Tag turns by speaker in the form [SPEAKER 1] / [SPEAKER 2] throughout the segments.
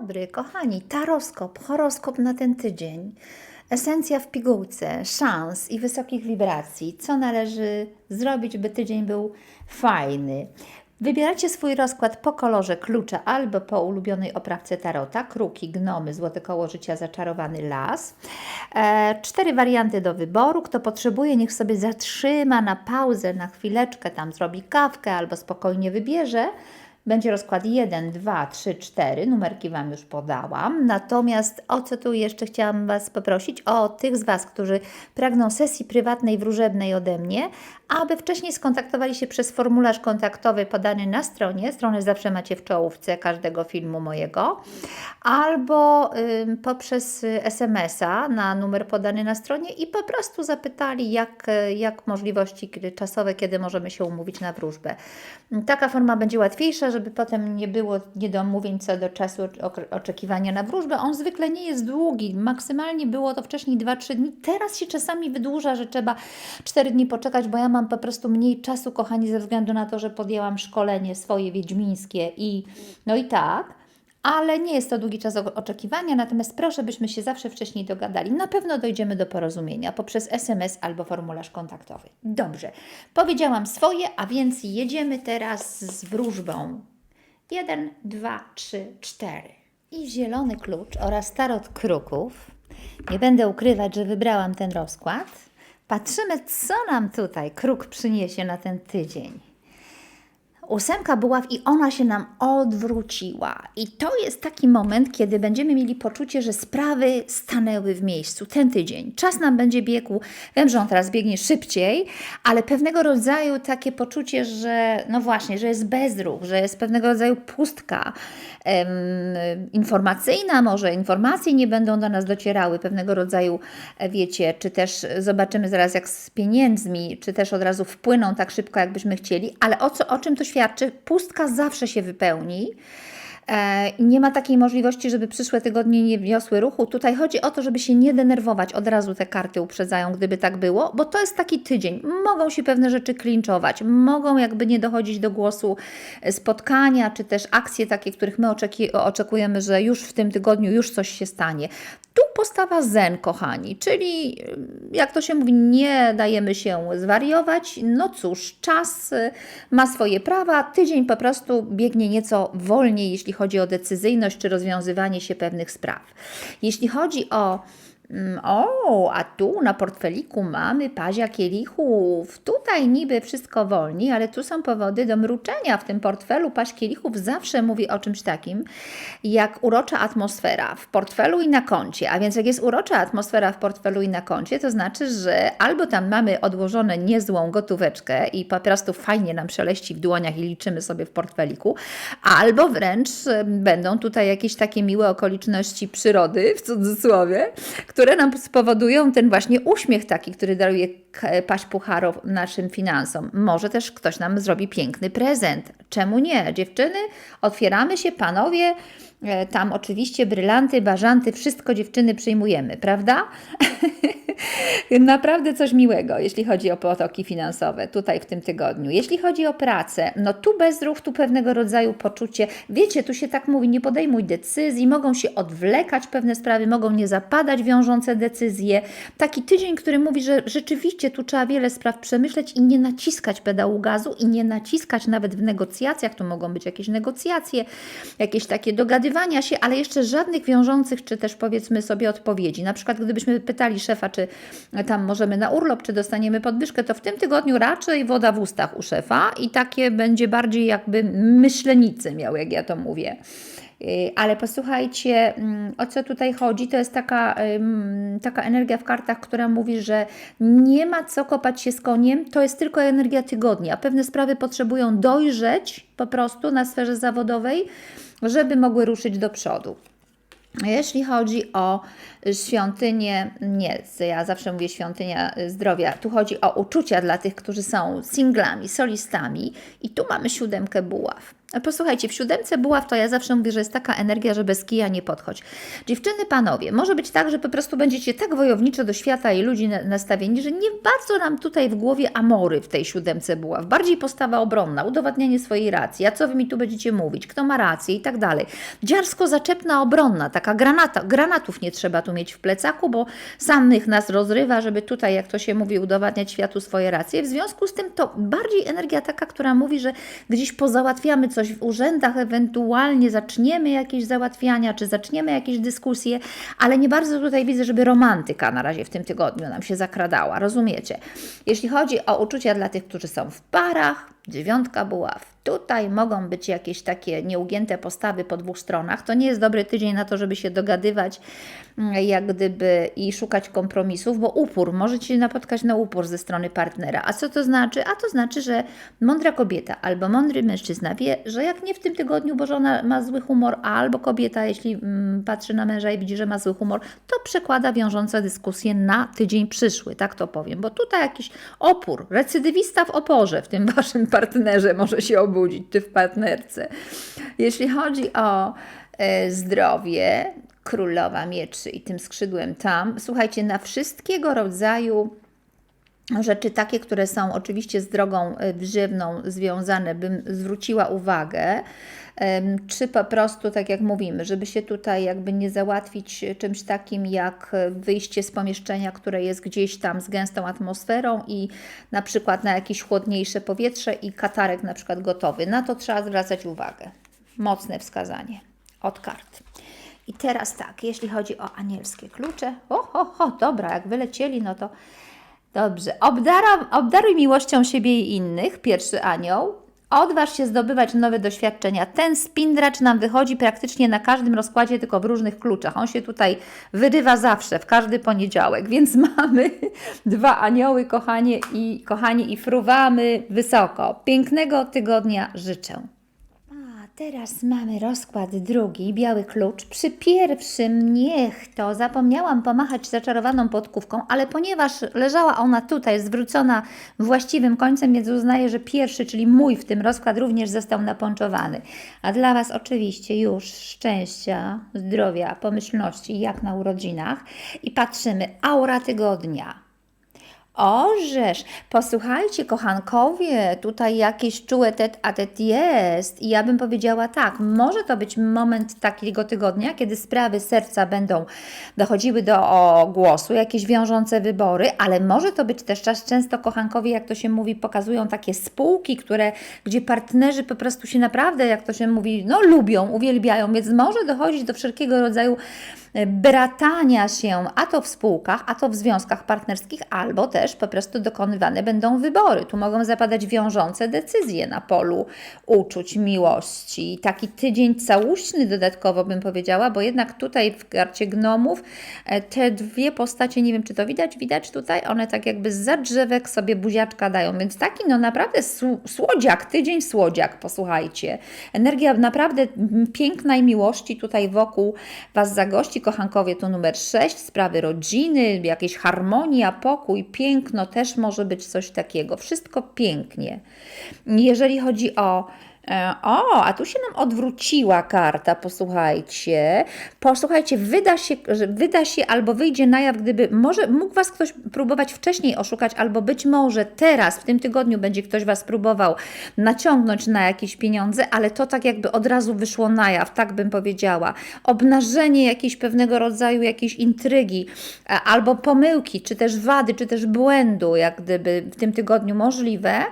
[SPEAKER 1] dobry, kochani. Taroskop, horoskop na ten tydzień. Esencja w pigułce, szans i wysokich wibracji. Co należy zrobić, by tydzień był fajny? Wybieracie swój rozkład po kolorze klucza albo po ulubionej oprawce tarota, kruki, gnomy, złote koło życia, zaczarowany las. E, cztery warianty do wyboru. Kto potrzebuje, niech sobie zatrzyma na pauzę, na chwileczkę, tam zrobi kawkę albo spokojnie wybierze. Będzie rozkład 1, 2, 3, 4. Numerki Wam już podałam. Natomiast o co tu jeszcze chciałam Was poprosić? O tych z Was, którzy pragną sesji prywatnej, wróżebnej ode mnie, aby wcześniej skontaktowali się przez formularz kontaktowy podany na stronie. Stronę zawsze macie w czołówce każdego filmu mojego. Albo ym, poprzez y, SMS-a na numer podany na stronie i po prostu zapytali, jak, y, jak możliwości czasowe, kiedy możemy się umówić na wróżbę. Taka forma będzie łatwiejsza, żeby potem nie było niedomówień co do czasu oczekiwania na wróżbę. On zwykle nie jest długi, maksymalnie było to wcześniej 2-3 dni. Teraz się czasami wydłuża, że trzeba 4 dni poczekać, bo ja mam po prostu mniej czasu, kochani, ze względu na to, że podjęłam szkolenie swoje wiedźmińskie i no i tak. Ale nie jest to długi czas oczekiwania, natomiast proszę, byśmy się zawsze wcześniej dogadali. Na pewno dojdziemy do porozumienia poprzez SMS albo formularz kontaktowy. Dobrze, powiedziałam swoje, a więc jedziemy teraz z wróżbą. Jeden, dwa, trzy, cztery. I zielony klucz oraz tarot kruków. Nie będę ukrywać, że wybrałam ten rozkład. Patrzymy, co nam tutaj kruk przyniesie na ten tydzień. Ósemka buław i ona się nam odwróciła. I to jest taki moment, kiedy będziemy mieli poczucie, że sprawy stanęły w miejscu. Ten tydzień. Czas nam będzie biegł. Wiem, że on teraz biegnie szybciej, ale pewnego rodzaju takie poczucie, że no właśnie, że jest bezruch, że jest pewnego rodzaju pustka em, informacyjna, może informacje nie będą do nas docierały, pewnego rodzaju, e, wiecie, czy też zobaczymy zaraz jak z pieniędzmi, czy też od razu wpłyną tak szybko, jakbyśmy chcieli, ale o, co, o czym to świadczy? Pustka zawsze się wypełni. E, Nie ma takiej możliwości, żeby przyszłe tygodnie nie wniosły ruchu. Tutaj chodzi o to, żeby się nie denerwować. Od razu te karty uprzedzają, gdyby tak było, bo to jest taki tydzień. Mogą się pewne rzeczy klinczować, mogą jakby nie dochodzić do głosu e, spotkania, czy też akcje takie, których my oczekujemy, że już w tym tygodniu już coś się stanie. Tu postawa zen, kochani, czyli y, jak to się mówi, nie dajemy się zwariować. No cóż, czas ma swoje prawa, tydzień po prostu biegnie nieco wolniej, jeśli chodzi o decyzyjność czy rozwiązywanie się pewnych spraw. Jeśli chodzi o O, a tu na portfeliku mamy pazia kielichów. Tutaj niby wszystko wolni, ale tu są powody do mruczenia. W tym portfelu paź kielichów zawsze mówi o czymś takim, jak urocza atmosfera w portfelu i na koncie. A więc jak jest urocza atmosfera w portfelu i na koncie, to znaczy, że albo tam mamy odłożone niezłą gotóweczkę i po prostu fajnie nam szeleści w dłoniach i liczymy sobie w portfeliku, albo wręcz będą tutaj jakieś takie miłe okoliczności przyrody, w cudzysłowie, które nam spowodują ten właśnie uśmiech taki, który daruje paść pucharow naszym finansom. Może też ktoś nam zrobi piękny prezent. Czemu nie? Dziewczyny, otwieramy się, panowie, e, tam oczywiście brylanty, bażanty, wszystko dziewczyny przyjmujemy, prawda? Naprawdę coś miłego, jeśli chodzi o potoki finansowe tutaj w tym tygodniu. Jeśli chodzi o pracę, no tu bezruch, tu pewnego rodzaju poczucie, wiecie, tu się tak mówi, nie podejmuj decyzji, mogą się odwlekać pewne sprawy, mogą nie zapadać wiążące decyzje. Taki tydzień, który mówi, że rzeczywiście tu trzeba wiele spraw przemyśleć i nie naciskać pedału gazu i nie naciskać nawet w negocjacjach, tu mogą być jakieś negocjacje, jakieś takie dogadywania się, ale jeszcze żadnych wiążących, czy też powiedzmy sobie odpowiedzi. Na przykład gdybyśmy pytali szefa, czy tam możemy na urlop, czy dostaniemy podwyżkę, to w tym tygodniu raczej woda w ustach u szefa i takie będzie bardziej jakby myślenicy miał, jak ja to mówię. Yy, Ale posłuchajcie, mm, o co tutaj chodzi? To jest taka, taka energia w kartach, która mówi, że nie ma co kopać się z koniem, to jest tylko energia tygodnia. Pewne sprawy potrzebują dojrzeć po prostu na sferze zawodowej, żeby mogły ruszyć do przodu. Jeśli chodzi o świątynię, nie, ja zawsze mówię świątynia zdrowia, tu chodzi o uczucia dla tych, którzy są singlami, solistami i tu mamy siódemkę buław. Posłuchajcie, w siódemce buław to ja zawsze mówię, że jest taka energia, że bez kija nie podchodź. Dziewczyny, panowie, może być tak, że po prostu będziecie tak wojowniczo do świata i ludzi na- nastawieni, że nie bardzo nam tutaj w głowie amory w tej siódemce buław. Bardziej postawa obronna, udowadnianie swojej racji. A co wy mi tu będziecie mówić? Kto ma rację i tak dalej. Dziarsko zaczepna obronna, taka granata. Granatów nie trzeba tu mieć w plecaku, bo samych nas rozrywa, żeby tutaj, jak to się mówi, udowadniać światu swoje racje. W związku z tym to bardziej energia taka, która mówi, że gdzieś pozałatwiamy coś w urzędach, ewentualnie zaczniemy jakieś załatwiania, czy zaczniemy jakieś dyskusje, ale nie bardzo tutaj widzę, żeby romantyka na razie w tym tygodniu nam się zakradała, rozumiecie? Jeśli chodzi o uczucia dla tych, którzy są w parach, dziewiątka buław. Tutaj mogą być jakieś takie nieugięte postawy po dwóch stronach. To nie jest dobry tydzień na to, żeby się dogadywać mm, jak gdyby i szukać kompromisów, bo upór, możecie napotkać na upór ze strony partnera. A co to znaczy? A to znaczy, że mądra kobieta albo mądry mężczyzna wie, że jak nie w tym tygodniu, bo żona ma zły humor, albo kobieta, jeśli mm, patrzy na męża i widzi, że ma zły humor, to przekłada wiążące dyskusje na tydzień przyszły, tak to powiem, bo tutaj jakiś opór, recydywista w oporze w tym waszym partnerze może się obudzić, czy w partnerce. Jeśli chodzi o e, zdrowie, królowa mieczy i tym skrzydłem tam, słuchajcie, na wszystkiego rodzaju rzeczy takie, które są oczywiście z drogą e, wżywną związane, bym zwróciła uwagę, czy po prostu, tak jak mówimy, żeby się tutaj jakby nie załatwić czymś takim jak wyjście z pomieszczenia, które jest gdzieś tam z gęstą atmosferą i na przykład na jakieś chłodniejsze powietrze i katarek na przykład gotowy. Na to trzeba zwracać uwagę. Mocne wskazanie od kart. I teraz tak, jeśli chodzi o anielskie klucze, o, ho, ho, dobra, jak wylecieli, no to Dobrze. Obdaruj miłością siebie i innych, pierwszy anioł. Odważ się zdobywać nowe doświadczenia. Ten spindracz nam wychodzi praktycznie na każdym rozkładzie, tylko w różnych kluczach. On się tutaj wyrywa zawsze, w każdy poniedziałek, więc mamy dwa anioły, kochanie i, kochani, i fruwamy wysoko. Pięknego tygodnia życzę. Teraz mamy rozkład drugi, biały klucz. Przy pierwszym niech to zapomniałam pomachać zaczarowaną podkówką, ale ponieważ leżała ona tutaj zwrócona właściwym końcem, więc uznaję, że pierwszy, czyli mój w tym rozkład również został napończowany. A dla Was oczywiście już szczęścia, zdrowia, pomyślności jak na urodzinach. I patrzymy, aura tygodnia. Orzesz, posłuchajcie, kochankowie, tutaj jakieś czułe tet a tet jest. I ja bym powiedziała tak, może to być moment takiego tygodnia, kiedy sprawy serca będą dochodziły do głosu, jakieś wiążące wybory, ale może to być też czas, często kochankowie, jak to się mówi, pokazują takie spółki, które, gdzie partnerzy po prostu się naprawdę, jak to się mówi, no lubią, uwielbiają, więc może dochodzić do wszelkiego rodzaju bratania się, a to w spółkach, a to w związkach partnerskich, albo też po prostu dokonywane będą wybory. Tu mogą zapadać wiążące decyzje na polu uczuć, miłości. Taki tydzień całuśny dodatkowo bym powiedziała, bo jednak tutaj w karcie gnomów e, te dwie postacie, nie wiem czy to widać, widać tutaj, one tak jakby za drzewek sobie buziaczka dają, więc taki no naprawdę sł- słodziak, tydzień słodziak, posłuchajcie. Energia naprawdę pięknej miłości tutaj wokół Was zagości, kochankowie to numer 6, sprawy rodziny, jakieś harmonia, pokój, piękno, też może być coś takiego. Wszystko pięknie. Jeżeli chodzi o o, a tu się nam odwróciła karta, posłuchajcie. Posłuchajcie, wyda się, wyda się albo wyjdzie na jaw, gdyby może mógł Was ktoś próbować wcześniej oszukać, albo być może teraz, w tym tygodniu będzie ktoś Was próbował naciągnąć na jakieś pieniądze, ale to tak jakby od razu wyszło na jaw, tak bym powiedziała. Obnażenie jakiejś pewnego rodzaju jakiejś intrygi, e, albo pomyłki, czy też wady, czy też błędu, jak gdyby w tym tygodniu możliwe,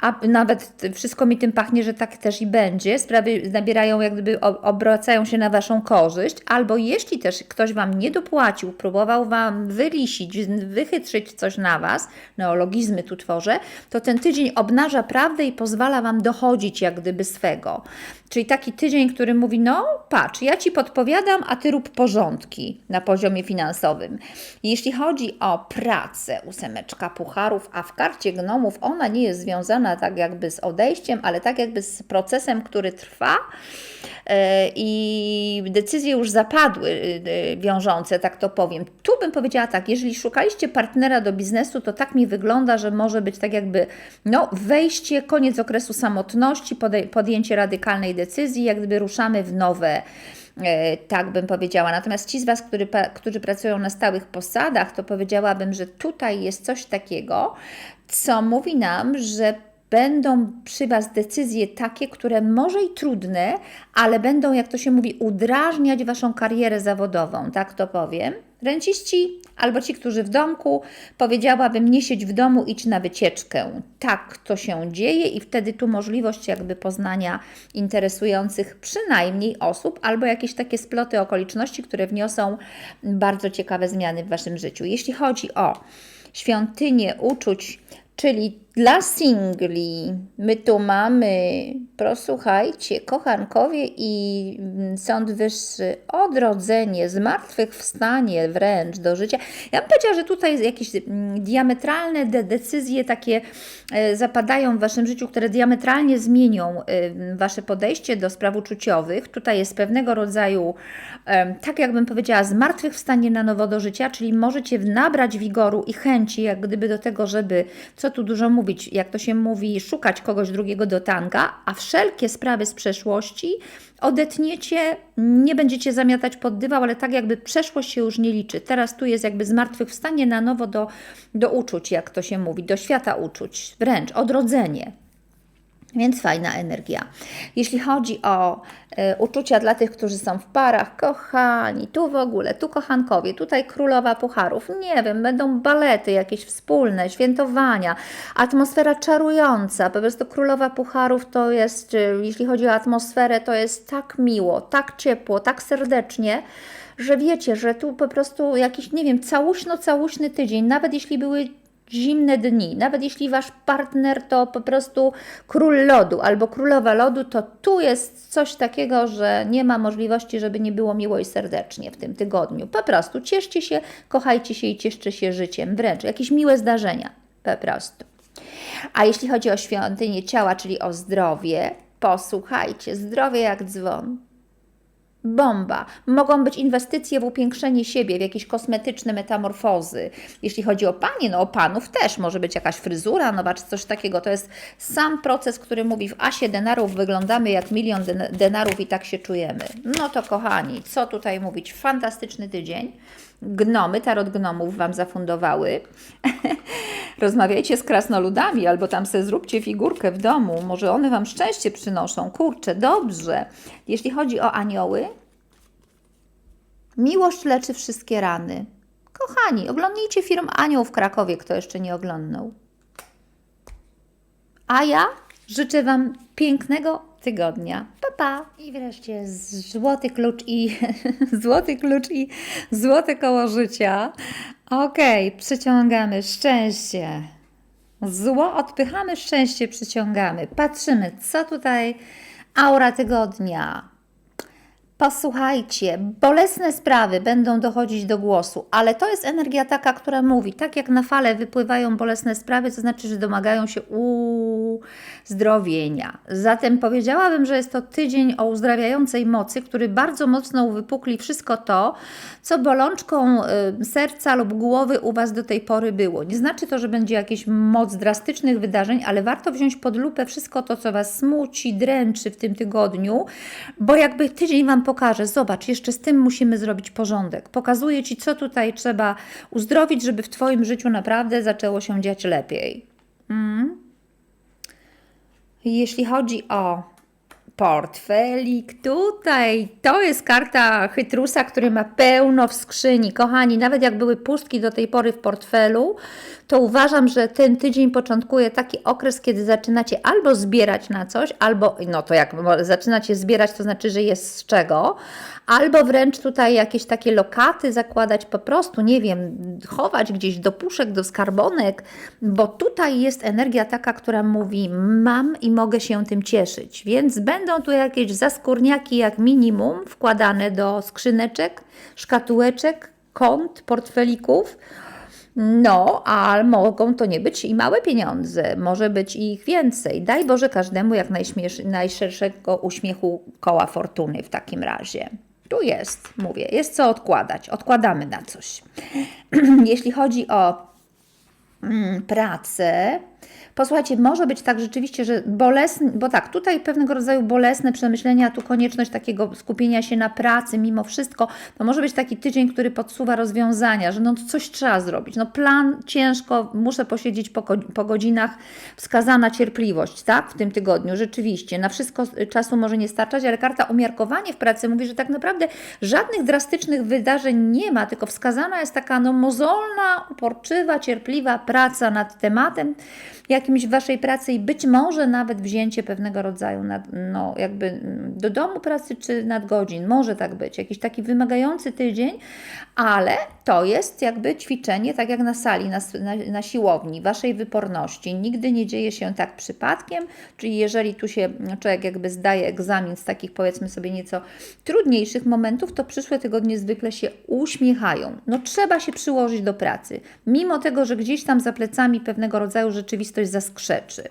[SPEAKER 1] a nawet wszystko mi tym pachnie, że tak też i będzie. Sprawy nabierają, jak gdyby obracają się na Waszą korzyść, albo jeśli też ktoś Wam nie dopłacił, próbował Wam wylisić, wychytrzyć coś na Was, neologizmy tu tworzę, to ten tydzień obnaża prawdę i pozwala Wam dochodzić jak gdyby swego. Czyli taki tydzień, który mówi: No, patrz, ja ci podpowiadam, a ty rób porządki na poziomie finansowym. Jeśli chodzi o pracę, ósemeczka pucharów, a w karcie gnomów ona nie jest związana tak jakby z odejściem, ale tak jakby z procesem, który trwa e, i decyzje już zapadły e, wiążące, tak to powiem. Tu bym powiedziała tak, jeżeli szukaliście partnera do biznesu, to tak mi wygląda, że może być tak jakby no, wejście, koniec okresu samotności, podjęcie radykalnej decyzji, jak gdyby ruszamy w nowe e, tak bym powiedziała. Natomiast ci z Was, który, którzy pracują na stałych posadach, to powiedziałabym, że tutaj jest coś takiego, co mówi nam, że będą przy Was decyzje takie, które może i trudne, ale będą, jak to się mówi, udrażniać Waszą karierę zawodową, tak to powiem. Renciści albo ci, którzy w domku, powiedziałabym nie siedź w domu, idź na wycieczkę. Tak to się dzieje i wtedy tu możliwość jakby poznania interesujących przynajmniej osób albo jakieś takie sploty okoliczności, które wniosą bardzo ciekawe zmiany w Waszym życiu. Jeśli chodzi o świątynię uczuć, czyli dla singli, my tu mamy, prosłuchajcie, kochankowie i mm, sąd wyższy, odrodzenie, zmartwychwstanie wręcz do życia. Ja bym powiedziała, że tutaj jakieś mm, diametralne de decyzje takie e, zapadają w Waszym życiu, które diametralnie zmienią e, Wasze podejście do spraw uczuciowych. Tutaj jest pewnego rodzaju, tak jakbym powiedziała, zmartwychwstanie na nowo do życia, czyli możecie nabrać wigoru i chęci, jak gdyby do tego, żeby, co tu dużo mówić, jak to się mówi, szukać kogoś drugiego do tanga, a wszelkie sprawy z przeszłości odetniecie, nie będziecie zamiatać pod dywan, ale tak jakby przeszłość się już nie liczy. Teraz tu jest jakby zmartwychwstanie na nowo do, do uczuć, jak to się mówi, do świata uczuć, wręcz odrodzenie. Więc fajna energia. Jeśli chodzi o e, uczucia dla tych, którzy są w parach, kochani, tu w ogóle, tu kochankowie, tutaj królowa pucharów, nie wiem, będą balety jakieś wspólne, świętowania, atmosfera czarująca, po prostu królowa pucharów to jest, e, jeśli chodzi o atmosferę, to jest tak miło, tak ciepło, tak serdecznie, że wiecie, że tu po prostu jakiś, nie wiem, całuśno-całuśny tydzień, nawet jeśli były zimne dni. Nawet jeśli wasz partner to po prostu król lodu albo królowa lodu, to tu jest coś takiego, że nie ma możliwości, żeby nie było miło i serdecznie w tym tygodniu. Po prostu cieszcie się, kochajcie się i cieszcie się życiem, wręcz jakieś miłe zdarzenia. Po prostu. A jeśli chodzi o świątynię ciała, czyli o zdrowie, posłuchajcie, zdrowie jak dzwon. Bomba. Mogą być inwestycje w upiększenie siebie, w jakieś kosmetyczne metamorfozy. Jeśli chodzi o panie, no o panów też może być jakaś fryzura nowa czy coś takiego. To jest sam proces, który mówi w asie denarów wyglądamy jak milion den- denarów i tak się czujemy. No to kochani, co tutaj mówić? Fantastyczny tydzień. Gnomy, tarot gnomów Wam zafundowały. Rozmawiajcie z krasnoludami albo tam se zróbcie figurkę w domu. Może one Wam szczęście przynoszą. Kurczę, dobrze. Jeśli chodzi o anioły, miłość leczy wszystkie rany. Kochani, oglądnijcie film Anioł w Krakowie, kto jeszcze nie oglądał. A ja życzę Wam pięknego tygodnia. Pa, pa! I wreszcie złoty klucz i złoty klucz i złote koło życia. Okej, przyciągamy szczęście. Zło odpychamy, szczęście przyciągamy. Patrzymy, co tutaj aura tygodnia. Posłuchajcie, bolesne sprawy będą dochodzić do głosu, ale to jest energia taka, która mówi, tak jak na fale wypływają bolesne sprawy, to znaczy, że domagają się uzdrowienia. Zatem powiedziałabym, że jest to tydzień o uzdrawiającej mocy, który bardzo mocno uwypukli wszystko to, co bolączką y, serca lub głowy u Was do tej pory było. Nie znaczy to, że będzie jakaś moc drastycznych wydarzeń, ale warto wziąć pod lupę wszystko to, co Was smuci, dręczy w tym tygodniu, bo jakby tydzień Wam pokaże, zobacz, jeszcze z tym musimy zrobić porządek. Pokazuje Ci, co tutaj trzeba uzdrowić, żeby w Twoim życiu naprawdę zaczęło się dziać lepiej. Mm. Jeśli chodzi o portfelik, tutaj to jest karta chytrusa, który ma pełno w skrzyni. Kochani, nawet jak były pustki do tej pory w portfelu, to uważam, że ten tydzień początkuje taki okres, kiedy zaczynacie albo zbierać na coś, albo, no to jak zaczynacie zbierać, to znaczy, że jest z czego, albo wręcz tutaj jakieś takie lokaty zakładać, po prostu, nie wiem, chować gdzieś do puszek, do skarbonek, bo tutaj jest energia taka, która mówi: Mam i mogę się tym cieszyć, więc będę Będą tu jakieś zaskórniaki, jak minimum, wkładane do skrzyneczek, szkatułeczek, kont, portfelików. No, a mogą to nie być i małe pieniądze, może być ich więcej. Daj Boże każdemu jak najszerszego uśmiechu koła fortuny w takim razie. Tu jest, mówię, jest co odkładać. Odkładamy na coś. Jeśli chodzi o mm, pracę. Posłuchajcie, może być tak rzeczywiście, że bolesne, bo tak, tutaj pewnego rodzaju bolesne przemyślenia, tu konieczność takiego skupienia się na pracy mimo wszystko, to może być taki tydzień, który podsuwa rozwiązania, że no coś trzeba zrobić. No plan ciężko, muszę posiedzieć po, po godzinach, wskazana cierpliwość, tak, w tym tygodniu, rzeczywiście. Na wszystko czasu może nie starczać, ale karta umiarkowanie w pracy mówi, że tak naprawdę żadnych drastycznych wydarzeń nie ma, tylko wskazana jest taka no mozolna, uporczywa, cierpliwa praca nad tematem, jakimś Waszej pracy i być może nawet wzięcie pewnego rodzaju nad, no, jakby mm, do domu pracy czy nadgodzin. Może tak być. Jakiś taki wymagający tydzień, ale to jest jakby ćwiczenie, tak jak na sali, na, na, na siłowni, Waszej wyporności. Nigdy nie dzieje się tak przypadkiem, czyli jeżeli tu się człowiek jakby zdaje egzamin z takich powiedzmy sobie nieco trudniejszych momentów, to przyszłe tygodnie zwykle się uśmiechają. No trzeba się przyłożyć do pracy, mimo tego, że gdzieś tam za plecami pewnego rodzaju rzeczywistość zaskrzeczy.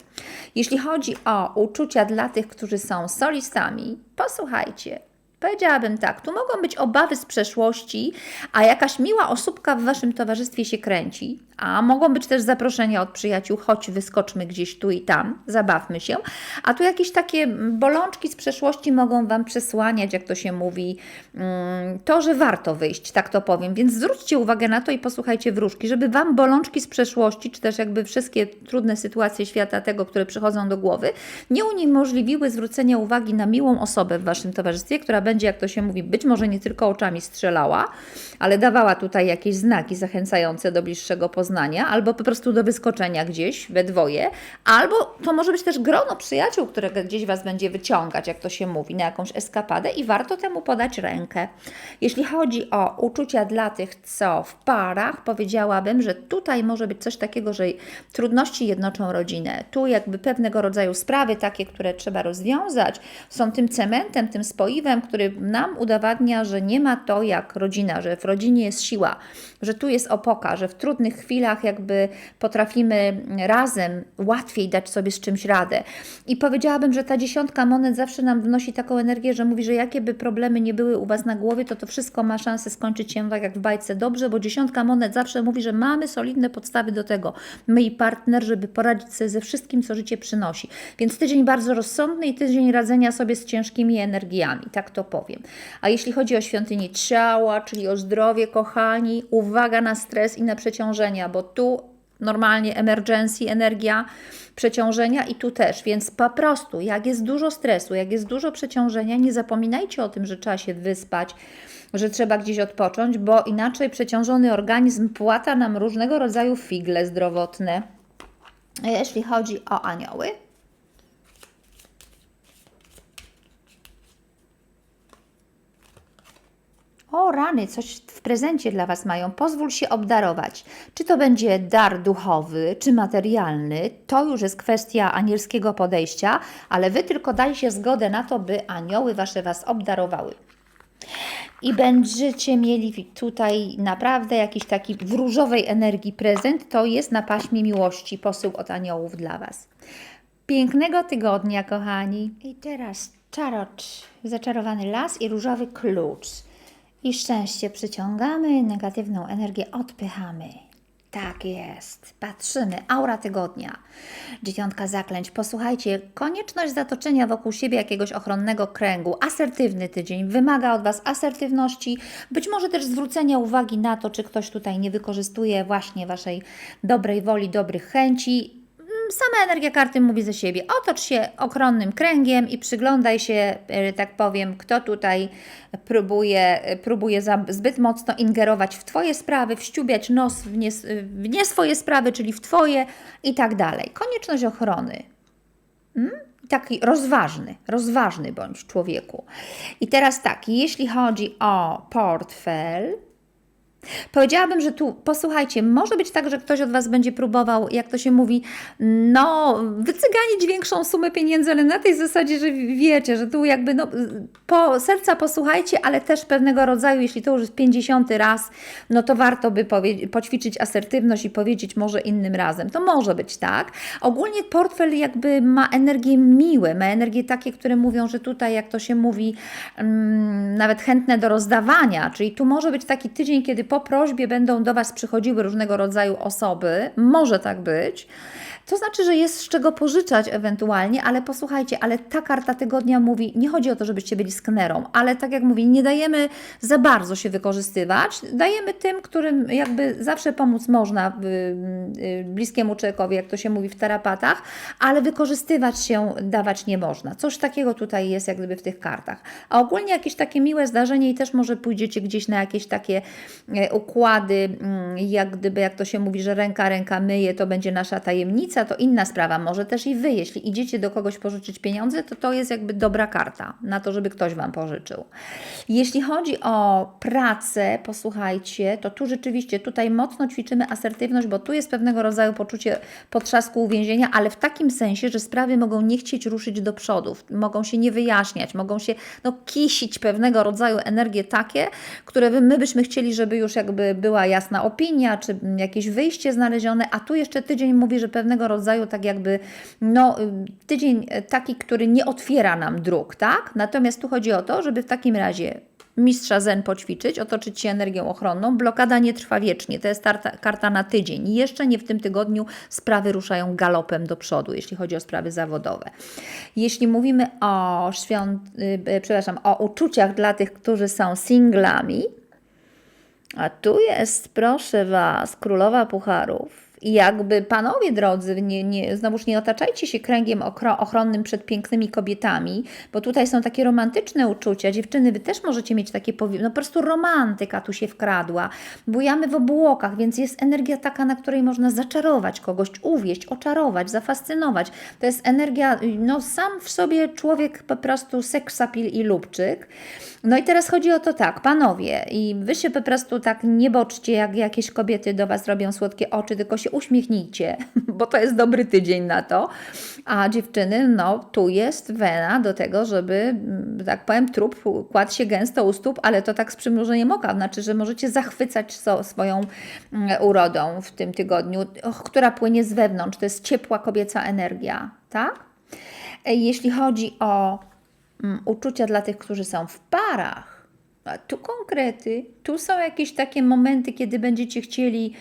[SPEAKER 1] Jeśli chodzi o uczucia dla tych, którzy są solistami, posłuchajcie. Powiedziałabym tak, tu mogą być obawy z przeszłości, a jakaś miła osóbka w Waszym towarzystwie się kręci, a mogą być też zaproszenia od przyjaciół, choć wyskoczmy gdzieś tu i tam, zabawmy się, a tu jakieś takie bolączki z przeszłości mogą Wam przesłaniać, jak to się mówi, mm, to, że warto wyjść, tak to powiem, więc zwróćcie uwagę na to i posłuchajcie wróżki, żeby Wam bolączki z przeszłości, czy też jakby wszystkie trudne sytuacje świata tego, które przychodzą do głowy, nie uniemożliwiły zwrócenia uwagi na miłą osobę w Waszym towarzystwie, która będzie, jak to się mówi, być może nie tylko oczami strzelała, ale dawała tutaj jakieś znaki zachęcające do bliższego poznania, albo po prostu do wyskoczenia gdzieś we dwoje, albo to może być też grono przyjaciół, które gdzieś Was będzie wyciągać, jak to się mówi, na jakąś eskapadę i warto temu podać rękę. Jeśli chodzi o uczucia dla tych, co w parach, powiedziałabym, że tutaj może być coś takiego, że trudności jednoczą rodzinę. Tu jakby pewnego rodzaju sprawy takie, które trzeba rozwiązać, są tym cementem, tym spoiwem, który nam udowadnia, że nie ma to jak rodzina, że w rodzinie jest siła, że tu jest opoka, że w trudnych chwilach jakby potrafimy razem łatwiej dać sobie z czymś radę. I powiedziałabym, że ta dziesiątka monet zawsze nam wnosi taką energię, że mówi, że jakie by problemy nie były u Was na głowie, to to wszystko ma szansę skończyć się tak jak w bajce dobrze, bo dziesiątka monet zawsze mówi, że mamy solidne podstawy do tego, my i partner, żeby poradzić sobie ze wszystkim, co życie przynosi. Więc tydzień bardzo rozsądny i tydzień radzenia sobie z ciężkimi energiami, tak to A jeśli chodzi o świątynię ciała, czyli o zdrowie, kochani, uwaga na stres i na przeciążenia, bo tu normalnie emergency, energia przeciążenia i tu też, więc po prostu jak jest dużo stresu, jak jest dużo przeciążenia, nie zapominajcie o tym, że trzeba się wyspać, że trzeba gdzieś odpocząć, bo inaczej przeciążony organizm płata nam różnego rodzaju figle zdrowotne. Jeśli chodzi o anioły, O rany, coś w prezencie dla Was mają. Pozwól się obdarować. Czy to będzie dar duchowy, czy materialny, to już jest kwestia anielskiego podejścia, ale Wy tylko dajcie zgodę na to, by anioły Wasze Was obdarowały. I będziecie mieli tutaj naprawdę jakiś taki w różowej energii prezent. To jest na paśmie miłości posył od aniołów dla Was. Pięknego tygodnia, kochani. I teraz czarocz, zaczarowany las i różowy klucz. I szczęście przyciągamy, negatywną energię odpychamy. Tak jest. Patrzymy. Aura tygodnia. Dziewiątka zaklęć. Posłuchajcie, konieczność zatoczenia wokół siebie jakiegoś ochronnego kręgu. Asertywny tydzień wymaga od Was asertywności, być może też zwrócenia uwagi na to, czy ktoś tutaj nie wykorzystuje właśnie Waszej dobrej woli, dobrych chęci. Sama energia karty mówi ze siebie. Otocz się ochronnym kręgiem i przyglądaj się, e, tak powiem, kto tutaj próbuje, e, próbuje za, zbyt mocno ingerować w Twoje sprawy, wściubiać nos w nie, w nie swoje sprawy, czyli w Twoje i tak dalej. Konieczność ochrony. Mm? Taki rozważny, rozważny bądź człowieku. I teraz tak, jeśli chodzi o portfel, Powiedziałabym, że tu, posłuchajcie, może być tak, że ktoś od Was będzie próbował, jak to się mówi, no, wycyganić większą sumę pieniędzy, ale na tej zasadzie, że wiecie, że tu jakby, no, po serca posłuchajcie, ale też pewnego rodzaju, jeśli to już jest 50 raz, no to warto by poćwiczyć asertywność i powiedzieć może innym razem. To może być tak. Ogólnie portfel jakby ma energię miłe, ma energię takie, które mówią, że tutaj, jak to się mówi, mm, nawet chętne do rozdawania, czyli tu może być taki tydzień, kiedy po prośbie będą do Was przychodziły różnego rodzaju osoby, może tak być. To znaczy, że jest z czego pożyczać ewentualnie, ale posłuchajcie, ale ta karta tygodnia mówi, nie chodzi o to, żebyście byli sknerą, ale tak jak mówi, nie dajemy za bardzo się wykorzystywać, dajemy tym, którym jakby zawsze pomóc można y, y, bliskiemu człowiekowi, jak to się mówi w tarapatach, ale wykorzystywać się dawać nie można. Coś takiego tutaj jest jak gdyby w tych kartach. A ogólnie jakieś takie miłe zdarzenie i też może pójdziecie gdzieś na jakieś takie e, układy, mm, jak gdyby, jak to się mówi, że ręka ręka myje, to będzie nasza tajemnica, to inna sprawa. Może też i Wy, jeśli idziecie do kogoś pożyczyć pieniądze, to to jest jakby dobra karta na to, żeby ktoś Wam pożyczył. Jeśli chodzi o pracę, posłuchajcie, to tu rzeczywiście, tutaj mocno ćwiczymy asertywność, bo tu jest pewnego rodzaju poczucie potrzasku uwięzienia, ale w takim sensie, że sprawy mogą nie chcieć ruszyć do przodu, mogą się nie wyjaśniać, mogą się no, kisić pewnego rodzaju energie takie, które my byśmy chcieli, żeby już jakby była jasna opinia, czy jakieś wyjście znalezione, a tu jeszcze tydzień mówi, że pewnego rodzaju tak jakby, no y, tydzień e, taki, który nie otwiera nam dróg, tak? Natomiast tu chodzi o to, żeby w takim razie mistrza zen poćwiczyć, otoczyć się energią ochronną. Blokada nie trwa wiecznie, to jest tarta, karta na tydzień. Jeszcze nie w tym tygodniu sprawy ruszają galopem do przodu, jeśli chodzi o sprawy zawodowe. Jeśli mówimy o świąt, y, przepraszam, o uczuciach dla tych, którzy są singlami, a tu jest, proszę Was, królowa pucharów. I jakby panowie drodzy, nie, nie, znowuż nie otaczajcie się kręgiem ochronnym przed pięknymi kobietami, bo tutaj są takie romantyczne uczucia. Dziewczyny, wy też możecie mieć takie, no po prostu romantyka tu się wkradła. Bujamy w obłokach, więc jest energia taka, na której można zaczarować kogoś, uwieść, oczarować, zafascynować. To jest energia, no sam w sobie człowiek po prostu seksapil i lubczyk. No i teraz chodzi o to tak, panowie, i wy się po prostu tak nie boczcie, jak jakieś kobiety do was robią słodkie oczy, tylko się uśmiechnijcie, bo to jest dobry tydzień na to. A dziewczyny, no tu jest wena do tego, żeby, mm, tak powiem, trup kładł się gęsto u stóp, ale to tak z przymrużeniem oka, znaczy, że możecie zachwycać so, swoją mm, urodą w tym tygodniu, która płynie z wewnątrz, to jest ciepła kobieca energia, tak? E, Jeśli chodzi o mm, uczucia dla tych, którzy są w parach. Tu konkrety, tu są jakieś takie momenty, kiedy będziecie chcieli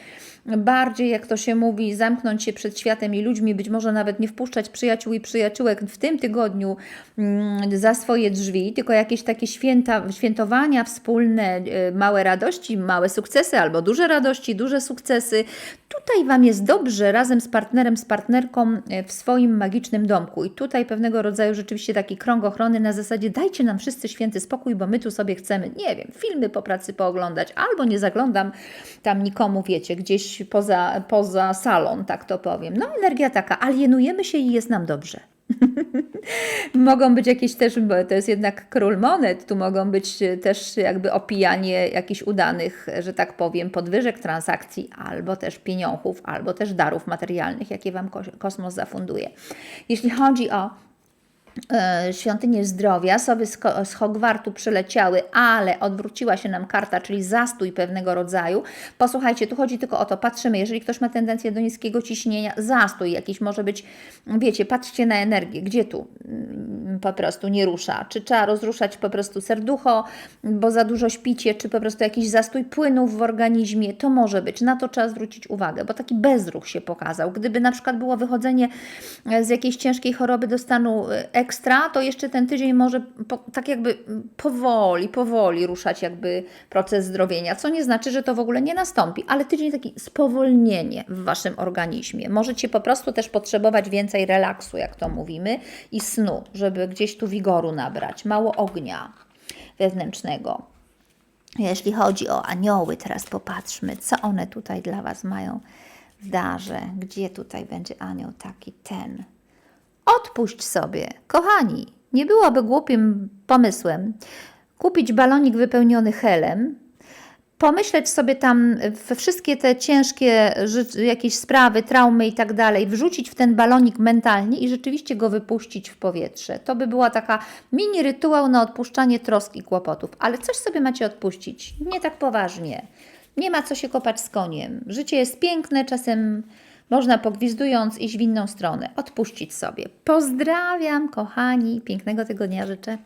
[SPEAKER 1] bardziej, jak to się mówi, zamknąć się przed światem i ludźmi, być może nawet nie wpuszczać przyjaciół i przyjaciółek w tym tygodniu mm, za swoje drzwi, tylko jakieś takie święta, świętowania wspólne, e, małe radości, małe sukcesy albo duże radości, duże sukcesy. Tutaj Wam jest dobrze razem z partnerem, z partnerką e, w swoim magicznym domku. I tutaj pewnego rodzaju rzeczywiście taki krąg ochrony na zasadzie dajcie nam wszyscy święty spokój, bo my tu sobie chcemy, nie wiem, filmy po pracy pooglądać, albo nie zaglądam tam nikomu, wiecie, gdzieś poza, poza salon, tak to powiem. No energia taka, alienujemy się i jest nam dobrze. mogą być jakieś też, bo to jest jednak król monet, tu mogą być też jakby opijanie jakichś udanych, że tak powiem, podwyżek transakcji, albo też pieniążów, albo też darów materialnych, jakie Wam kos- kosmos zafunduje. Jeśli chodzi o świątynię zdrowia, sobie z, Hogwartu przyleciały, ale odwróciła się nam karta, czyli zastój pewnego rodzaju. Posłuchajcie, tu chodzi tylko o to, patrzymy, jeżeli ktoś ma tendencję do niskiego ciśnienia, zastój jakiś może być, wiecie, patrzcie na energię, gdzie tu po prostu nie rusza, czy trzeba rozruszać po prostu serducho, bo za dużo śpicie, czy po prostu jakiś zastój płynów w organizmie, to może być, na to trzeba zwrócić uwagę, bo taki bezruch się pokazał. Gdyby na przykład było wychodzenie e, z jakiejś ciężkiej choroby do stanu e, ekstra, to jeszcze ten tydzień może po, tak jakby powoli, powoli ruszać jakby proces zdrowienia, co nie znaczy, że to w ogóle nie nastąpi, ale tydzień taki spowolnienie w Waszym organizmie. Możecie po prostu też potrzebować więcej relaksu, jak to mówimy, i snu, żeby gdzieś tu wigoru nabrać, mało ognia wewnętrznego. Jeśli chodzi o anioły, teraz popatrzmy, co one tutaj dla Was mają w darze. Gdzie tutaj będzie anioł taki ten? Odpuść sobie, kochani. Nie byłoby głupim pomysłem kupić balonik wypełniony helem, pomyśleć sobie tam we wszystkie te ciężkie jakieś sprawy, traumy i tak dalej, wrzucić w ten balonik mentalnie i rzeczywiście go wypuścić w powietrze. To by była taka mini rytuał na odpuszczanie trosk i kłopotów. Ale coś sobie macie odpuścić, nie tak poważnie. Nie ma co się kopać z koniem. Życie jest piękne, czasem można pogwizdując iść w inną stronę, odpuścić sobie. Pozdrawiam, kochani, pięknego tygodnia życzę.